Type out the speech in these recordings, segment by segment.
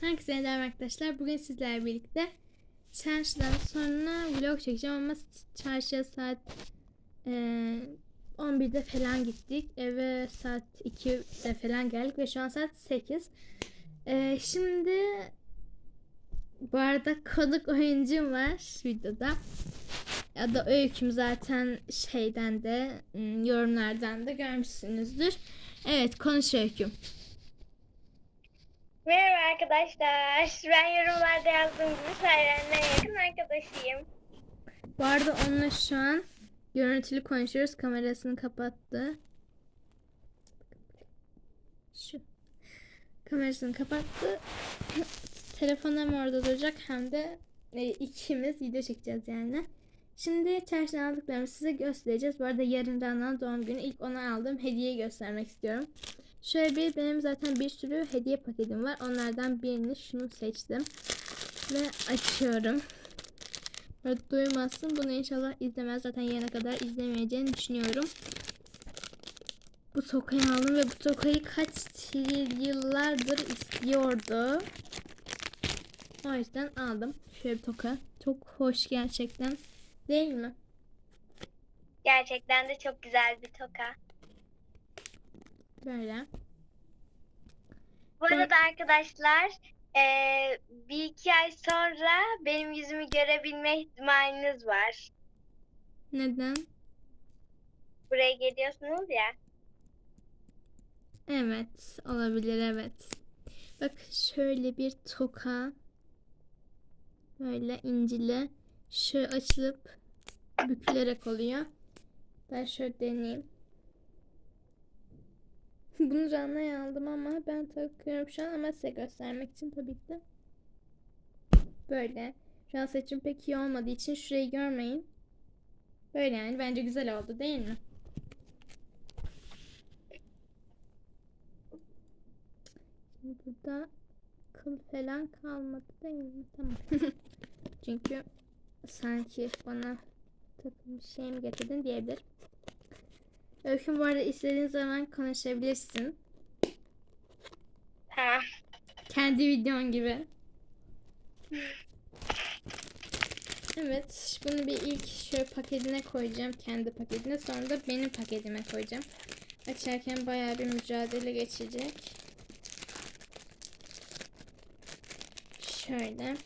Herkese merhaba arkadaşlar. Bugün sizlerle birlikte çarşıdan sonra vlog çekeceğim ama çarşıya saat e, 11'de falan gittik. Eve saat 2'de falan geldik ve şu an saat 8. E, şimdi bu arada konuk oyuncum var videoda. Ya da öyküm zaten şeyden de ım, yorumlardan da görmüşsünüzdür. Evet konuş öyküm. Merhaba arkadaşlar. Ben yorumlarda yazdığım gibi Sayren'le yakın arkadaşıyım. Bu arada onunla şu an görüntülü konuşuyoruz. Kamerasını kapattı. Şu. Kamerasını kapattı. Telefon hem orada duracak hem de e, ikimiz video çekeceğiz yani. Şimdi çarşıdan aldıklarımı size göstereceğiz. Bu arada yarın Rana'nın doğum günü. İlk ona aldığım hediyeyi göstermek istiyorum. Şöyle bir benim zaten bir sürü hediye paketim var. Onlardan birini şunu seçtim. Ve açıyorum. Böyle duymazsın. Bunu inşallah izlemez. Zaten yarına kadar izlemeyeceğini düşünüyorum. Bu tokayı aldım ve bu tokayı kaç yıllardır istiyordu. O yüzden aldım. Şöyle bir toka. Çok hoş gerçekten. Değil mi? Gerçekten de çok güzel bir toka. Böyle. Bu Ben- arada arkadaşlar eee, bir iki ay sonra benim yüzümü görebilme ihtimaliniz var. Neden? Buraya geliyorsunuz ya. Evet. Olabilir evet. Bak şöyle bir toka. Böyle incili. Şöyle açılıp bükülerek oluyor. Ben şöyle deneyeyim. Bunu Can'la aldım ama ben takıyorum şu an ama size göstermek için tabii ki. Böyle. Şu an saçım pek iyi olmadığı için şurayı görmeyin. Böyle yani bence güzel oldu değil mi? Şimdi burada kıl falan kalmadı değil mi? Tamam. Çünkü sanki bana takım şey mi getirdin diyebilir. Öyküm bu arada istediğin zaman konuşabilirsin. Tamam. Kendi videon gibi. Evet, bunu bir ilk şöyle paketine koyacağım. Kendi paketine. Sonra da benim paketime koyacağım. Açarken bayağı bir mücadele geçecek. Şöyle.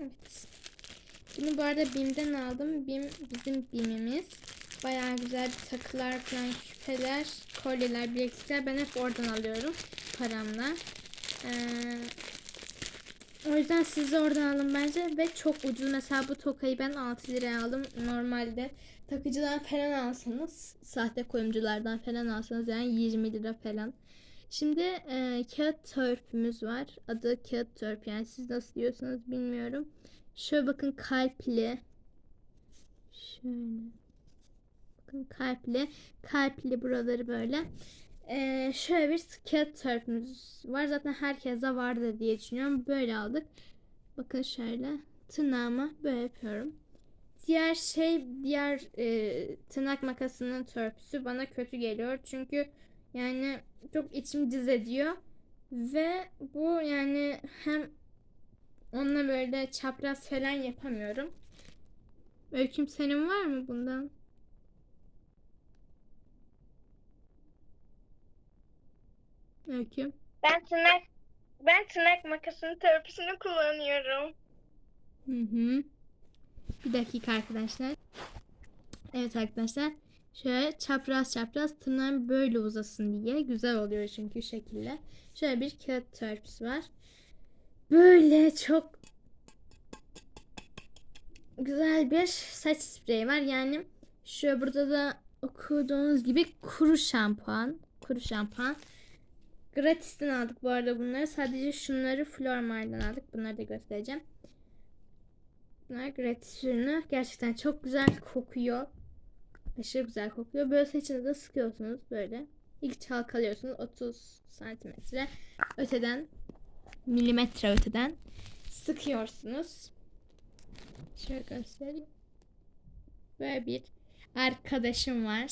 Evet. Bunu bu arada BİM'den aldım. BİM bizim BİM'imiz. Bayağı güzel takılar falan, küpeler, kolyeler, bileklikler. Ben hep oradan alıyorum paramla. Ee, o yüzden siz de oradan alın bence ve çok ucuz. Mesela bu tokayı ben 6 liraya aldım. Normalde takıcıdan falan alsanız, sahte kuyumculardan falan alsanız yani 20 lira falan. Şimdi e, kağıt törpümüz var. Adı kağıt törp yani siz nasıl diyorsanız bilmiyorum. Şöyle bakın kalpli. Şöyle. Bakın kalpli. Kalpli buraları böyle. Ee, şöyle bir kağıt törpümüz var. Zaten herkese vardı diye düşünüyorum. Böyle aldık. Bakın şöyle. Tırnağıma böyle yapıyorum. Diğer şey diğer e, tırnak makasının törpüsü bana kötü geliyor. Çünkü yani çok içim cız ediyor. Ve bu yani hem onunla böyle çapraz falan yapamıyorum. Öyküm senin var mı bundan? Öyküm. Ben tırnak ben tırnak makasının törpüsünü kullanıyorum. Hı hı. Bir dakika arkadaşlar. Evet arkadaşlar. Şöyle çapraz çapraz tırnağım böyle uzasın diye. Güzel oluyor çünkü şekilde. Şöyle bir kağıt törpüsü var. Böyle çok güzel bir saç spreyi var. Yani şöyle burada da okuduğunuz gibi kuru şampuan. Kuru şampuan. Gratis'ten aldık bu arada bunları. Sadece şunları Flormar'dan aldık. Bunları da göstereceğim. Bunlar gratis ürünü. Gerçekten çok güzel kokuyor. Aşırı güzel kokuyor. Böyle saçını da sıkıyorsunuz böyle. İlk çalkalıyorsunuz 30 santimetre öteden milimetre öteden sıkıyorsunuz. Şöyle göstereyim. Böyle bir arkadaşım var.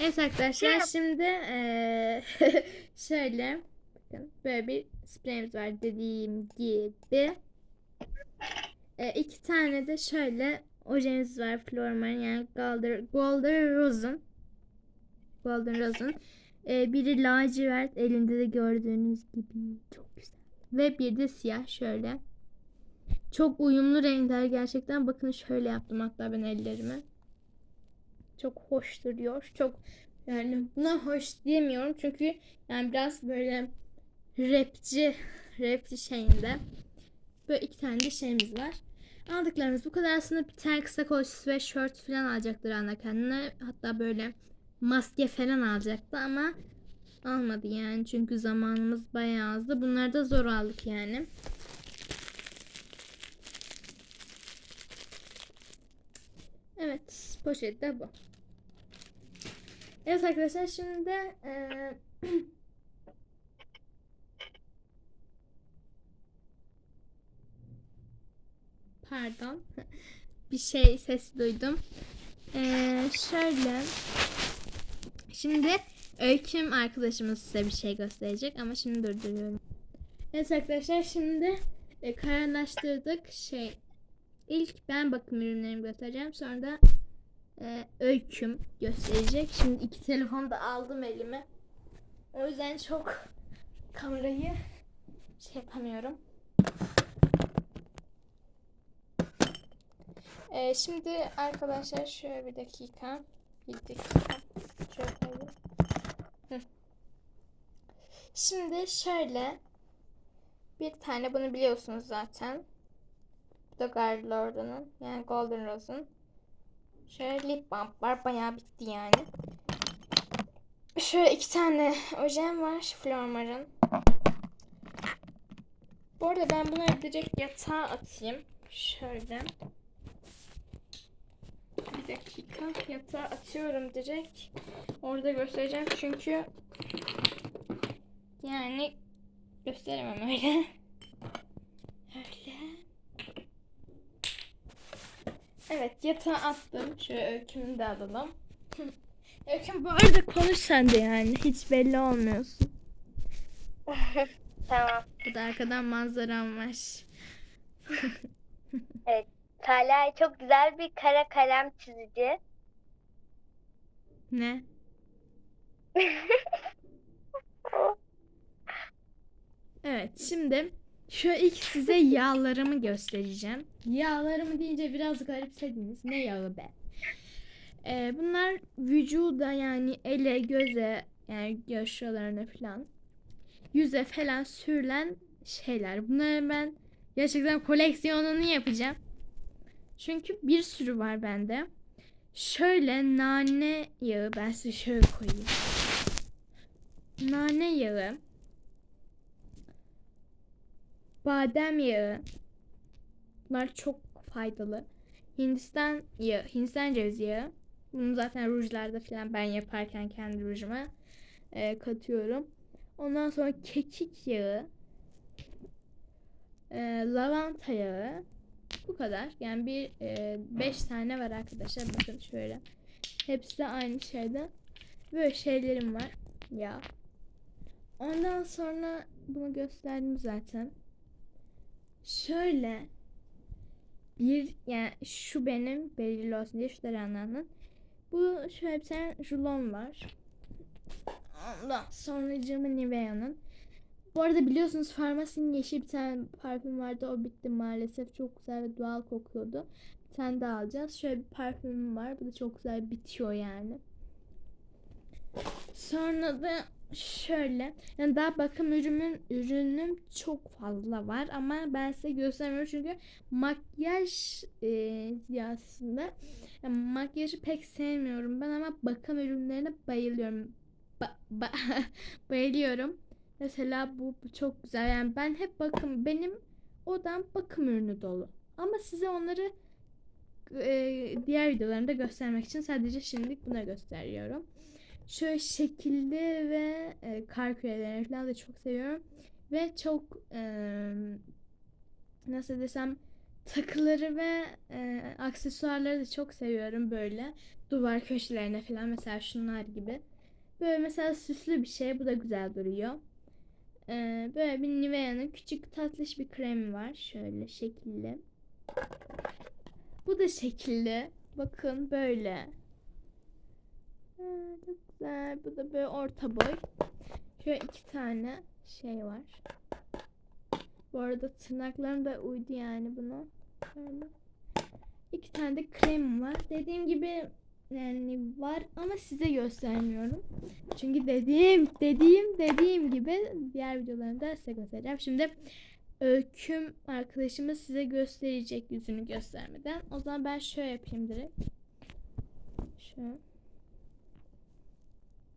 Evet arkadaşlar şimdi eee, şöyle bakın böyle bir spreyimiz var dediğim gibi. Eee, iki tane de şöyle ojemiz var Flormar'ın yani Golden, Golden Rose'un. Golden Rose'un. Eee, biri lacivert elinde de gördüğünüz gibi çok güzel. Ve bir de siyah şöyle. Çok uyumlu renkler gerçekten. Bakın şöyle yaptım hatta ben ellerimi. Çok hoş duruyor. Çok yani buna hoş diyemiyorum çünkü yani biraz böyle rapçi rapçi şeyinde. Böyle iki tane de şeyimiz var. Aldıklarımız bu kadar aslında bir tane kısa kollu sweatshirt falan alacaktır ana kendine. Hatta böyle maske falan alacaktı ama almadı yani çünkü zamanımız bayağı azdı. Bunları da zor aldık yani. Evet, poşet de bu. Evet arkadaşlar şimdi eee, pardon bir şey ses duydum. Eee, şöyle şimdi Öyküm arkadaşımız size bir şey gösterecek ama şimdi durduruyorum. Evet arkadaşlar şimdi e, kararlaştırdık şey İlk ben bakım ürünlerimi göstereceğim. Sonra da e, öyküm gösterecek. Şimdi iki telefonu da aldım elime. O yüzden çok kamerayı şey yapamıyorum. E, şimdi arkadaşlar şöyle bir dakika. Hı. Şimdi şöyle bir tane bunu biliyorsunuz zaten. Bu da Guard Lord'un yani Golden Rose'un. Şöyle lip balm var. Bayağı bitti yani. Şöyle iki tane ojem var. Flormar'ın. Bu arada ben bunları direkt yatağa atayım. Şöyle. Bir dakika. Yatağa atıyorum direkt. Orada göstereceğim çünkü yani gösteremem öyle. Öyle. Evet yatağa attım. Şöyle öykümünü de alalım. Öyküm bu arada konuş sen de yani. Hiç belli olmuyorsun. tamam. Bu da arkadan manzaram var. Talha çok güzel bir kara kalem çizici. Ne? Evet şimdi şu ilk size yağlarımı göstereceğim. Yağlarımı deyince biraz garipsediniz. Ne yağı be? Ee, bunlar vücuda yani ele, göze yani göz falan yüze falan sürülen şeyler. Bunları ben gerçekten koleksiyonunu yapacağım. Çünkü bir sürü var bende. Şöyle nane yağı ben size şöyle koyayım. Nane yağı. Badem yağı. Bunlar çok faydalı. Hindistan yağı, Hindistan cevizi yağı. Bunu zaten rujlarda falan ben yaparken kendi rujuma e, katıyorum. Ondan sonra kekik yağı. E, lavanta yağı. Bu kadar. Yani bir 5 tane var arkadaşlar. Bakın şöyle. Hepsi de aynı şeyde. Böyle şeylerim var. Ya. Ondan sonra bunu gösterdim zaten. Şöyle bir yani şu benim belirli olsun diye şu da Rana'nın. Bu şöyle bir tane rulon var. Ondan sonra camı Nivea'nın. Bu arada biliyorsunuz farmasinin yeşil bir tane parfüm vardı. O bitti maalesef. Çok güzel ve doğal kokuyordu. Bir tane daha alacağız. Şöyle bir parfümüm var. Bu da çok güzel bitiyor yani. Sonra da şöyle. Yani daha bakım ürünüm, ürünüm çok fazla var. Ama ben size göstermiyorum. Çünkü makyaj e, siyasında yani makyajı pek sevmiyorum ben ama bakım ürünlerine bayılıyorum. Ba- ba- bayılıyorum. Mesela bu, bu çok güzel. Yani ben hep bakım benim odam bakım ürünü dolu. Ama size onları e, diğer videolarımda göstermek için sadece şimdilik buna gösteriyorum. Şöyle şekilli ve e, kar kürelerini falan da çok seviyorum. Ve çok e, nasıl desem takıları ve e, aksesuarları da çok seviyorum böyle. Duvar köşelerine falan mesela şunlar gibi. Böyle mesela süslü bir şey. Bu da güzel duruyor. E, böyle bir Nivea'nın küçük tatlış bir kremi var. Şöyle şekilli. Bu da şekilli. Bakın böyle. Ha, çok güzel. Bu da böyle orta boy. Şöyle iki tane şey var. Bu arada tırnaklarım da uydu yani buna. Böyle. İki tane de krem var. Dediğim gibi yani var ama size göstermiyorum. Çünkü dediğim dediğim dediğim gibi diğer videolarımda size göstereceğim. Şimdi Öyküm arkadaşımız size gösterecek yüzünü göstermeden. O zaman ben şöyle yapayım direkt. Şöyle.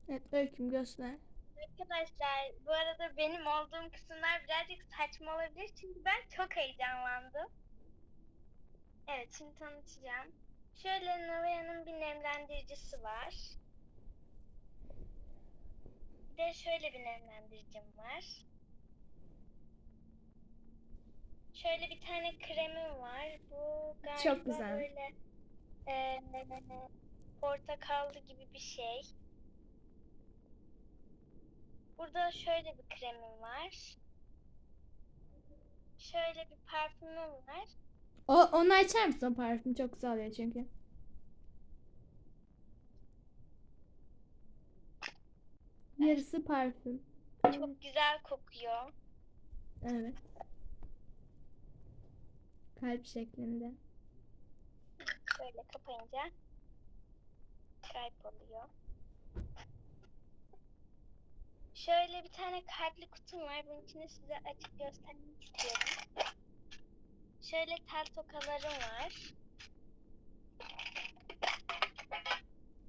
Evet Öyküm göster. Arkadaşlar bu arada benim olduğum kısımlar birazcık saçma olabilir çünkü ben çok heyecanlandım. Evet şimdi tanıtacağım. Şöyle Nivea'nın bir nemlendiricisi var. Bir de şöyle bir nemlendiricim var. Şöyle bir tane kremim var. Bu galiba Çok güzel. böyle e, portakallı gibi bir şey. Burada şöyle bir kremim var. Şöyle bir parfümüm var. O, onu açar mısın o parfüm? Çok güzel oluyor çünkü. Yarısı parfüm. Çok güzel kokuyor. Evet. Kalp şeklinde. Böyle kapayınca kalp oluyor. Şöyle bir tane kalpli kutum var. Bunun içini size açıp göstermek istiyorum. Şöyle tel tokalarım var.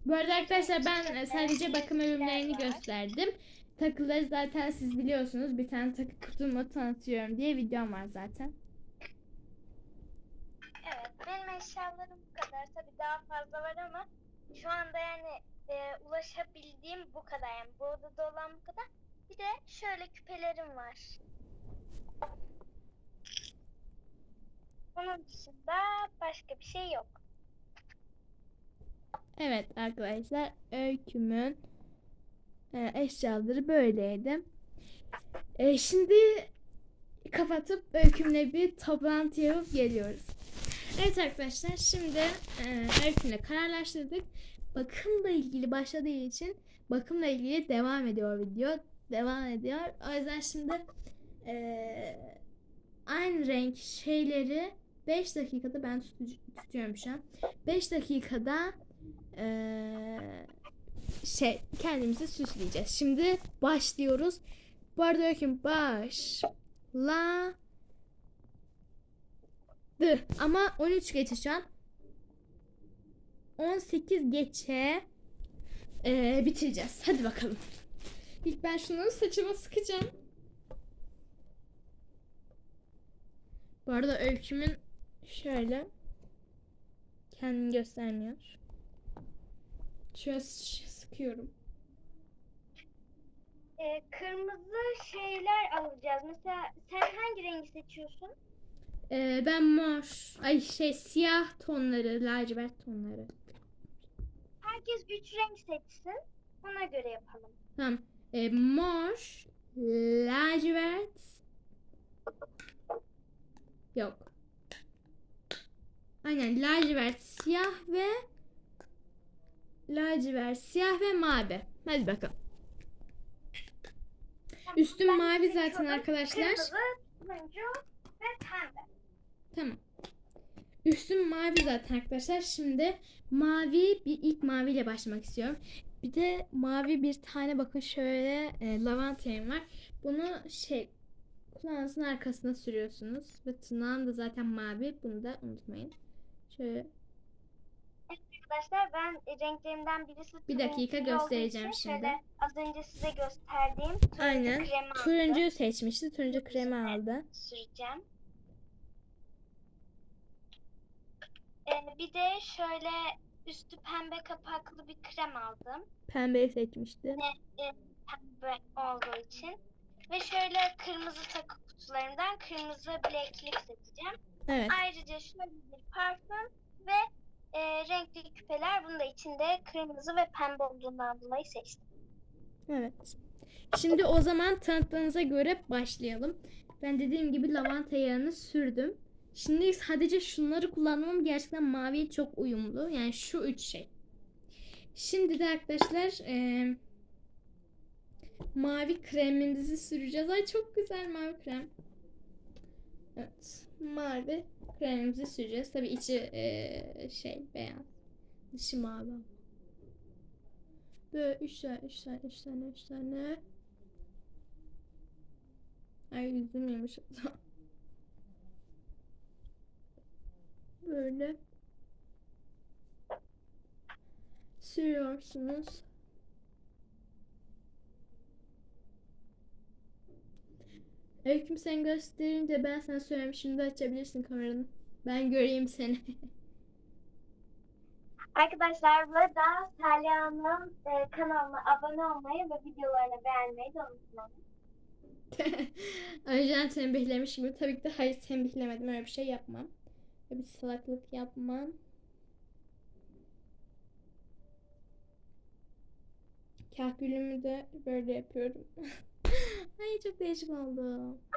Bu arada arkadaşlar ben sadece bakım ürünlerini gösterdim. Takıları zaten siz biliyorsunuz. Bir tane takı kutumu tanıtıyorum diye videom var zaten. Evet, benim eşyalarım bu kadar. Tabii daha fazla var ama şu anda yani e, ulaşabildiğim bu kadar. Yani bu odada olan bu kadar. Bir de şöyle küpelerim var. Onun dışında başka bir şey yok. Evet arkadaşlar öykümün e, eşyaları böyleydi. E, şimdi kapatıp öykümle bir toplantı yapıp geliyoruz. Evet arkadaşlar şimdi e, öykümle kararlaştırdık. Bakımla ilgili başladığı için bakımla ilgili devam ediyor video. Devam ediyor. O yüzden şimdi e, aynı renk şeyleri 5 dakikada ben tutu- tutuyorum şu an. 5 dakikada eee, şey kendimizi süsleyeceğiz. Şimdi başlıyoruz. Bu arada öyküm başla ama 13 geçe şu an 18 geçe eee, bitireceğiz. Hadi bakalım. İlk ben şunu saçıma sıkacağım. Bu arada öykümün şöyle kendini göstermiyor. Şöyle sıkıyorum. E, kırmızı şeyler alacağız. Mesela sen hangi rengi seçiyorsun? Ee, ben mor, ay şey siyah tonları, lacivert tonları. Herkes üç renk seçsin. Ona göre yapalım. Tamam. Ee, mor, lacivert. Yok. Aynen lacivert, siyah ve lacivert, siyah ve mavi. Hadi bakalım. Üstüm mavi zaten arkadaşlar. Tamam. Üstüm mavi zaten arkadaşlar. Şimdi mavi bir ilk maviyle başlamak istiyorum. Bir de mavi bir tane bakın şöyle e, lavantayım var. Bunu şey kulağınızın arkasına sürüyorsunuz. Ve tırnağım da zaten mavi. Bunu da unutmayın. Şöyle Arkadaşlar ben e, renklerimden birisi Bir dakika göstereceğim şimdi. az önce size gösterdiğim turuncu aynen kremi turuncuyu seçmişti. Turuncu kremi aldı. süreceğim. Ee, bir de şöyle üstü pembe kapaklı bir krem aldım. Pembeyi seçmişti. Pembe olduğu için. Ve şöyle kırmızı takı kutularından kırmızı bileklik seçeceğim. Evet. Ayrıca şöyle bir parfüm ve e, renkli küpeler. Bunu da içinde kırmızı ve pembe olduğundan dolayı seçtim. Evet. Şimdi o zaman tanıttığınıza göre başlayalım. Ben dediğim gibi lavanta yağını sürdüm. Şimdi sadece şunları kullanmam gerçekten maviye çok uyumlu. Yani şu üç şey. Şimdi de arkadaşlar eee, mavi kremimizi süreceğiz. Ay çok güzel mavi krem. Evet. Mavi kremimizi süreceğiz. Tabii içi eee, şey beyaz. Dışı mavi. Böyle üç tane, üç tane, üç tane, üç tane. Ay yüzüm yemiş. Böyle. Sürüyorsunuz. Öyküm sen gösterince ben sana söyleyeyim. Şimdi açabilirsin kameranı. Ben göreyim seni. Arkadaşlar burada Salya'nın e, kanalına abone olmayı ve videolarını beğenmeyi de unutmayın. Önceden tembihlemiş gibi. Tabii ki de hayır tembihlemedim. Öyle bir şey yapmam. Öyle bir salaklık yapmam. Kahkülümü de böyle yapıyorum. Ay çok değişik oldu.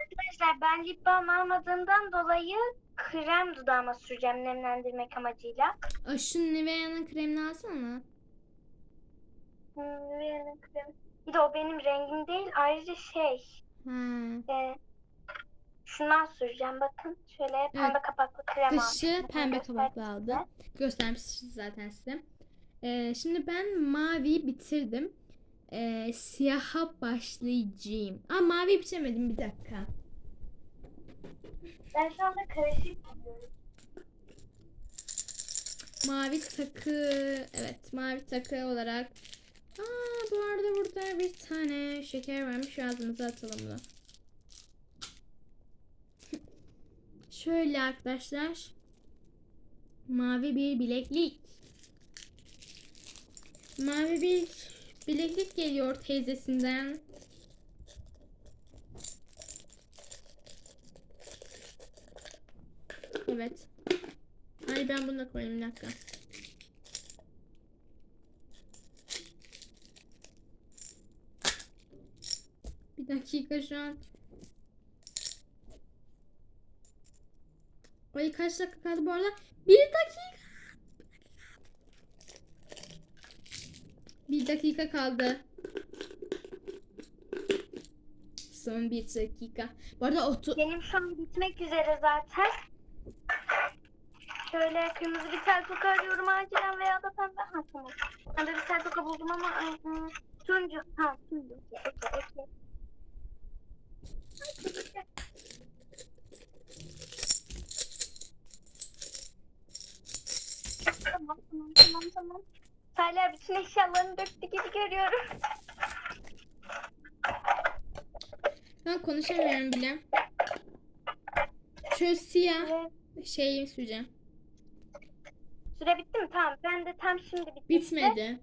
Arkadaşlar ben lip balm almadığımdan dolayı krem dudağıma süreceğim nemlendirmek amacıyla. Ay şu Nivea'nın kremini alsana. Hmm, Nivea'nın kremi. Bir de o benim rengim değil. Ayrıca şey Ha. e, şundan süreceğim bakın. Şöyle pembe kapaklı krem Dışı almıştım. pembe kapaklı aldı. Göstermiştim zaten size. Ee, şimdi ben maviyi bitirdim. Ee, siyaha başlayacağım. Aa maviyi bitiremedim bir dakika. Ben şu anda karışık gidiyorum. Mavi takı. Evet mavi takı olarak. Aa bu arada burada bir tane şeker varmış. Ağzımıza atalım bunu. Şöyle arkadaşlar. Mavi bir bileklik. Mavi bir bileklik geliyor teyzesinden. Evet. Ay ben bunu da koyayım bir dakika. Bir dakika şu an. Ay kaç dakika kaldı bu arada? Bir dakika. Bir dakika kaldı. Son bir dakika. Bu arada otu... Benim an bitmek üzere zaten. Şöyle kırmızı bir tel toka arıyorum acilen veya da pembe. Ha tamam. Ben de bir tel toka buldum ama ı, ı, turuncu. Ha turuncu. Okey okey. Tamam tamam tamam tamam. Salih bütün eşyalarını döktü gibi görüyorum. Ben konuşamıyorum bile. Şöyle siyah şeyi süreceğim. Süre bitti mi? Tamam. Ben de tam şimdi bitti. Bitmedi.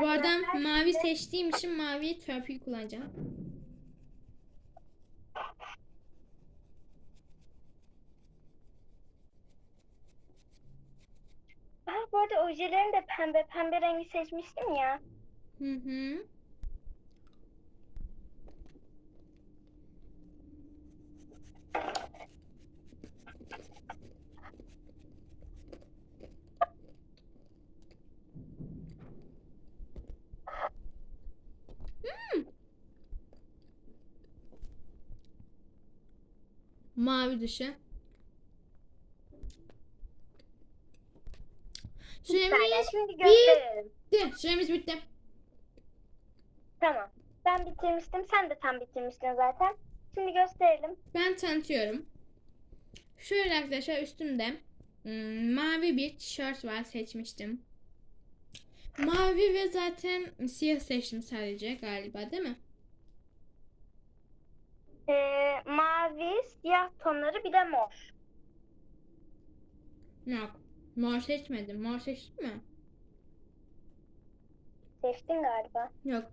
Bu arada mavi seçtiğim için mavi törpüyü kullanacağım. Aa, bu arada ojelerini de pembe pembe rengi seçmiştim ya. Hı hı. Hmm. Mavi dışı. Süremiz şimdi gösterelim. bitti. Süremiz bitti. Tamam. Ben bitirmiştim. Sen de tam bitirmiştin zaten. Şimdi gösterelim. Ben tanıtıyorum. Şöyle arkadaşlar üstümde hmm, mavi bir tişört var seçmiştim. Mavi ve zaten siyah seçtim sadece galiba değil mi? Ee, mavi, siyah tonları bir de mor. Yok. Mor seçmedim. Mor seçtim mi? Seçtin galiba. Yok.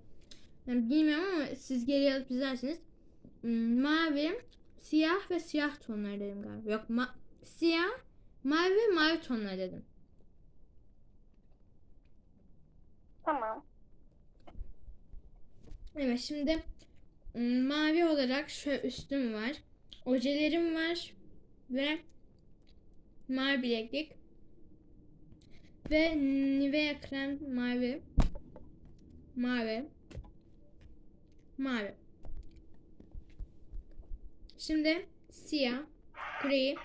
Yani bilmiyorum ama siz geri alıp izlersiniz. Hmm, Mavi, siyah ve siyah tonları dedim galiba. Yok ma- siyah, mavi ve mavi tonları dedim. Tamam. Evet şimdi ım, mavi olarak şöyle üstüm var. Ojelerim var ve mavi bileklik ve Nivea krem mavi mavi mavi. Şimdi siyah, gri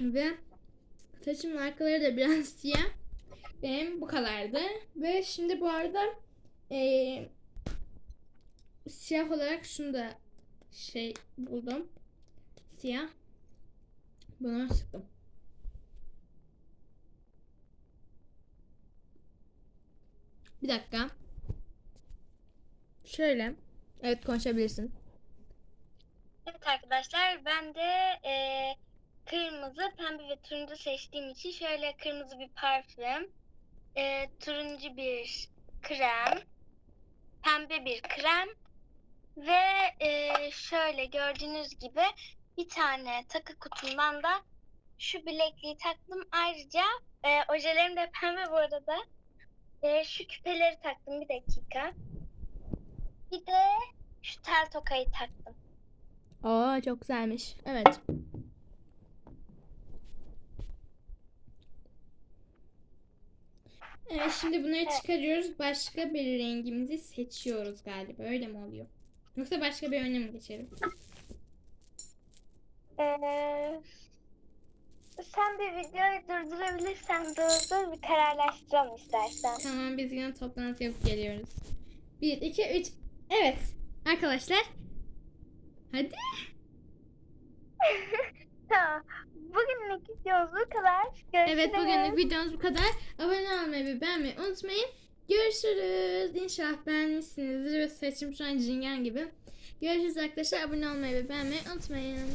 ve saçımın arkaları da biraz siyah. Benim bu kadardı. Ve şimdi bu arada eee, siyah olarak şunu da şey buldum. Siyah. Bunu sıktım. Bir dakika. Şöyle. Evet konuşabilirsin. Evet arkadaşlar ben de eee, kırmızı, pembe ve turuncu seçtiğim için şöyle kırmızı bir parfüm, eee, turuncu bir krem, pembe bir krem ve eee, şöyle gördüğünüz gibi bir tane takı kutumdan da şu bilekliği taktım. Ayrıca eee ojelerim de pembe bu arada. Eee, şu küpeleri taktım bir dakika. Bir de şu tel tokayı taktım. Aa çok güzelmiş. Evet. Evet şimdi bunları çıkarıyoruz. Başka bir rengimizi seçiyoruz galiba. Öyle mi oluyor? Yoksa başka bir yöne mi geçelim? Ee, sen bir videoyu durdurabilirsen durdur bir kararlaştıralım istersen. Tamam biz yine toplantı yapıp geliyoruz. 1, 2, 3. Evet. Arkadaşlar. Hadi. tamam. Bugünlük videomuz bu kadar. Görüşürüz. Evet bugünlük videomuz bu kadar. Abone olmayı ve beğenmeyi unutmayın. Görüşürüz. İnşallah beğenmişsinizdir ve saçım şu an cingen gibi. Görüşürüz arkadaşlar. Abone olmayı ve beğenmeyi unutmayın.